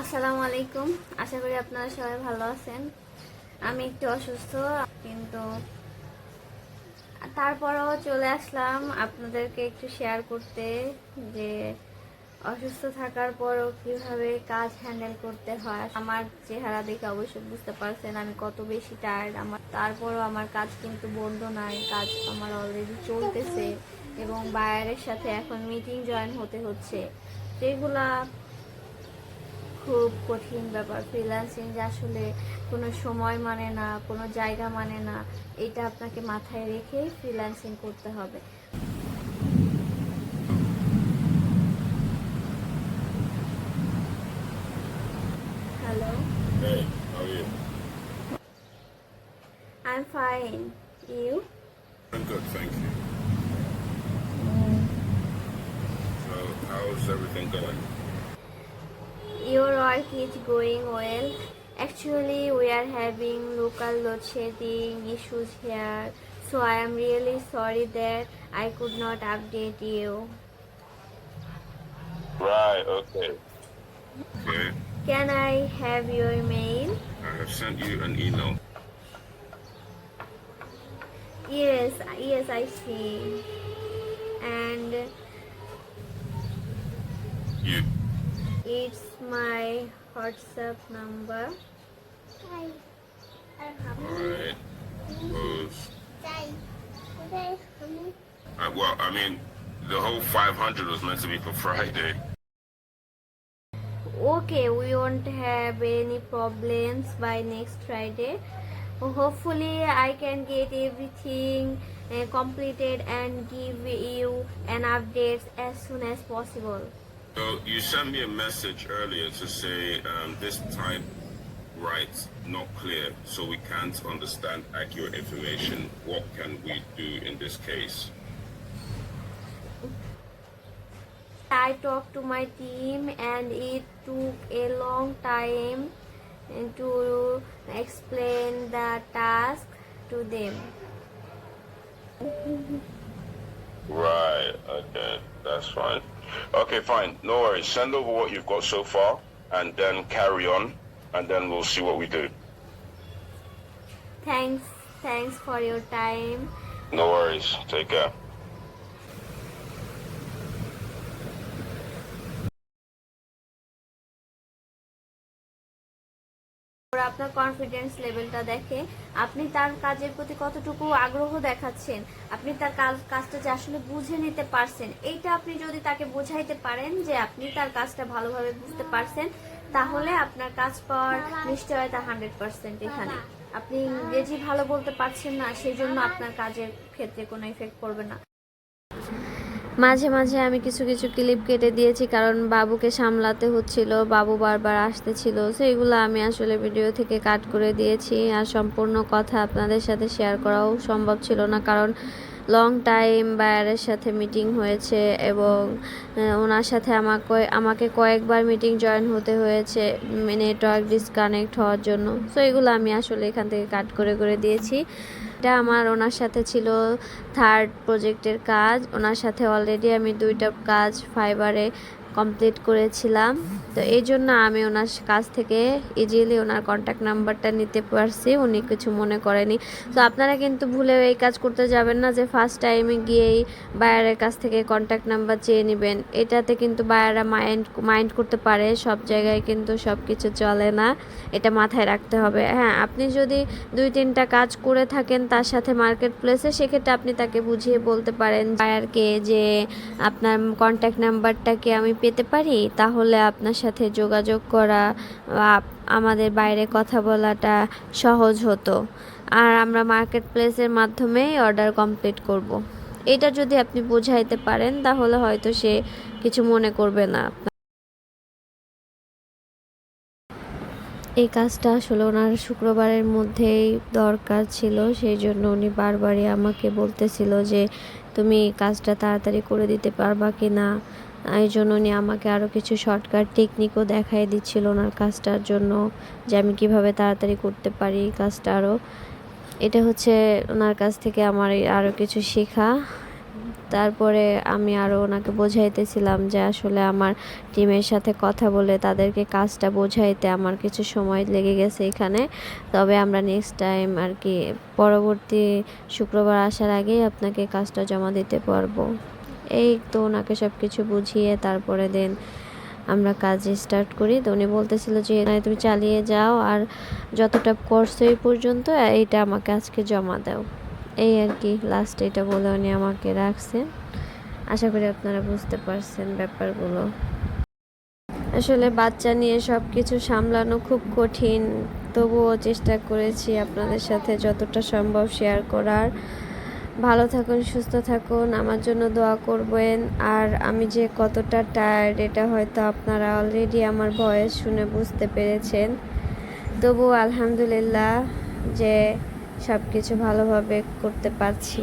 আসসালামু আলাইকুম। আশা করি আপনারা সবাই ভালো আছেন। আমি একটু অসুস্থ, কিন্তু তারপরও চলে আসলাম আপনাদেরকে একটু শেয়ার করতে যে অসুস্থ থাকার পরও কীভাবে কাজ হ্যান্ডেল করতে হয়। আমার চেহারা দেখে অবশ্যই বুঝতে পারছেন আমি কত বেশি টায়ার্ড আমার তারপরও আমার কাজ কিন্তু বন্ধ নাই, কাজ আমার অলরেডি চলতেছে এবং বায়ারের সাথে এখন মিটিং জয়েন হতে হচ্ছে। যেগুলা খুব কঠিন ব্যাপার ফ্রিল্যান্সিং যে আসলে কোনো সময় মানে না কোনো জায়গা মানে না এটা আপনাকে মাথায় রেখে ফ্রিল্যান্সিং করতে হবে hello? I am fine you good, thank you. So, how's everything going? Work is going well. Actually, we are having local load shedding issues here, so I am really sorry that I could not update you. Right, okay. Okay, Can I have your mail? I have sent you an email. Yes, yes, I see. And You. It's my WhatsApp number. Alright. Suppose. Uh, well, I mean, the whole 500 was meant to be for Friday. Okay, we won't have any problems by next Friday. Hopefully, I can get everything uh, completed and give you an update as soon as possible. So, you sent me a message earlier to say um, this type right not clear, so we can't understand accurate information. What can we do in this case? I talked to my team and it took a long time to explain the task to them. Right, okay. That's fine. Okay, fine. No worries. Send over what you've got so far and then carry on and then we'll see what we do. Thanks, thanks for your time. No worries. Take care. ওরা আপনার confidence লেভেলটা দেখে আপনি তার কাজের প্রতি কতটুকু আগ্রহ দেখাচ্ছেন, আপনি তার কাজটা যে আসলে বুঝে নিতে পারছেন, এইটা আপনি যদি তাকে বোঝাইতে পারেন যে আপনি তার কাজটা ভালোভাবে বুঝতে পারছেন, তাহলে আপনার কাজ পাওয়ার নিশ্চয়তা হান্ড্রেড পার্সেন্ট এখানে। আপনি ইংরেজি ভালো বলতে পারছেন না সেই জন্য আপনার কাজের ক্ষেত্রে কোনো ইফেক্ট পড়বে না। মাঝে মাঝে আমি কিছু কিছু ক্লিপ কেটে দিয়েছি, কারণ বাবুকে সামলাতে হচ্ছিল, বাবু বারবার আসতেছিল। সেইগুলো আমি আসলে ভিডিও থেকে কাট করে দিয়েছি আর সম্পূর্ণ কথা আপনাদের সাথে শেয়ার করাও সম্ভব ছিল না, কারণ লং টাইম বায়ারের সাথে মিটিং হয়েছে এবং ওনার সাথে আমাকে আমাকে কয়েকবার মিটিং জয়েন হতে হয়েছে নেটওয়ার্ক ডিসকানেক্ট হওয়ার জন্য। সো এগুলো আমি আসলে এখান থেকে কাট করে করে দিয়েছি। এটা আমার ওনার সাথে ছিল থার্ড প্রজেক্টের কাজ। ওনার সাথে অলরেডি আমি দুইটা কাজ ফাইবারে কমপ্লিট করেছিলাম। তো এই জন্য আমি ওনার কাছ থেকে ইজিলি ওনার কন্ট্যাক্ট নাম্বারটা নিতে পারছি। উনি কিছু মনে করেনি। তো আপনারা কিন্তু ভুলেও এই কাজ করতে যাবেন না যে ফার্স্ট টাইমে গিয়েই বায়ারের কাছ থেকে কন্ট্যাক্ট নাম্বার চেয়ে নেবেন। এটাতে কিন্তু বায়ারা মাইন্ড মাইন্ড করতে পারে। সব জায়গায় কিন্তু সব কিছু চলে না। এটা মাথায় রাখতে হবে। হ্যাঁ আপনি যদি দুই, তিনটা কাজ করে থাকেন তার সাথে মার্কেট প্লেসে সেক্ষেত্রে আপনি তাকে বুঝিয়ে বলতে পারেন বায়ারকে যে আপনার কন্ট্যাক্ট নাম্বারটাকে আমি পেতে পারি? তাহলে আপনার সাথে যোগাযোগ করা আমাদের বাইরে কথা বলাটা সহজ হতো। আর আমরা মার্কেট প্লেসের মাধ্যমেই অর্ডার কমপ্লিট করব। এটা যদি আপনি বোঝাইতে পারেন, তাহলে হয়তো সে কিছু মনে করবে না এই কাজটা আসলে ওনার শুক্রবারের মধ্যেই দরকার ছিল, সেই জন্য উনি বারবারই আমাকে বলতেছিল যে, তুমি কাজটা তাড়াতাড়ি করে দিতে পারবা কি না এই জন্য উনি আমাকে আরও কিছু শর্টকাট টেকনিকও দেখাই দিচ্ছিল ওনার কাজটার জন্য, যে আমি কীভাবে তাড়াতাড়ি করতে পারি কাজটা আরও এটা হচ্ছে ওনার কাছ থেকে আমার আরও কিছু শেখা। তারপরে আমি আরও ওনাকে বোঝাইতেছিলাম যে আসলে আমার টিমের সাথে কথা বলে তাদেরকে কাজটা বোঝাইতে আমার কিছু সময় লেগে গেছে এখানে। তবে আমরা নেক্সট টাইম আর কি, পরবর্তী শুক্রবার আসার আগেই আপনাকে কাজটা জমা দিতে পারব। এই তো ওনাকে সব কিছু বুঝিয়ে তারপরে দেন আমরা কাজ স্টার্ট করি। তো উনি বলতেছিল যে "না, তুমি চালিয়ে যাও আর যতটা করছ এই পর্যন্ত এইটা আমাকে আজকে জমা দাও। এই আর কি লাস্ট এটা বলে উনি আমাকে রাখছেন আশা করি আপনারা বুঝতে পারছেন ব্যাপারগুলো। আসলে বাচ্চা নিয়ে সব কিছু সামলানো খুব কঠিন। তবুও চেষ্টা করেছি আপনাদের সাথে যতটা সম্ভব শেয়ার করার। ভালো থাকুন, সুস্থ থাকুন, আমার জন্য দোয়া করবেন। আর আমি যে কতটা টায়ার্ড এটা হয়তো আপনারা অলরেডি আমার ভয়েস শুনে বুঝতে পেরেছেন। তবু আলহামদুলিল্লাহ যে সব কিছু ভালোভাবে করতে পারছি।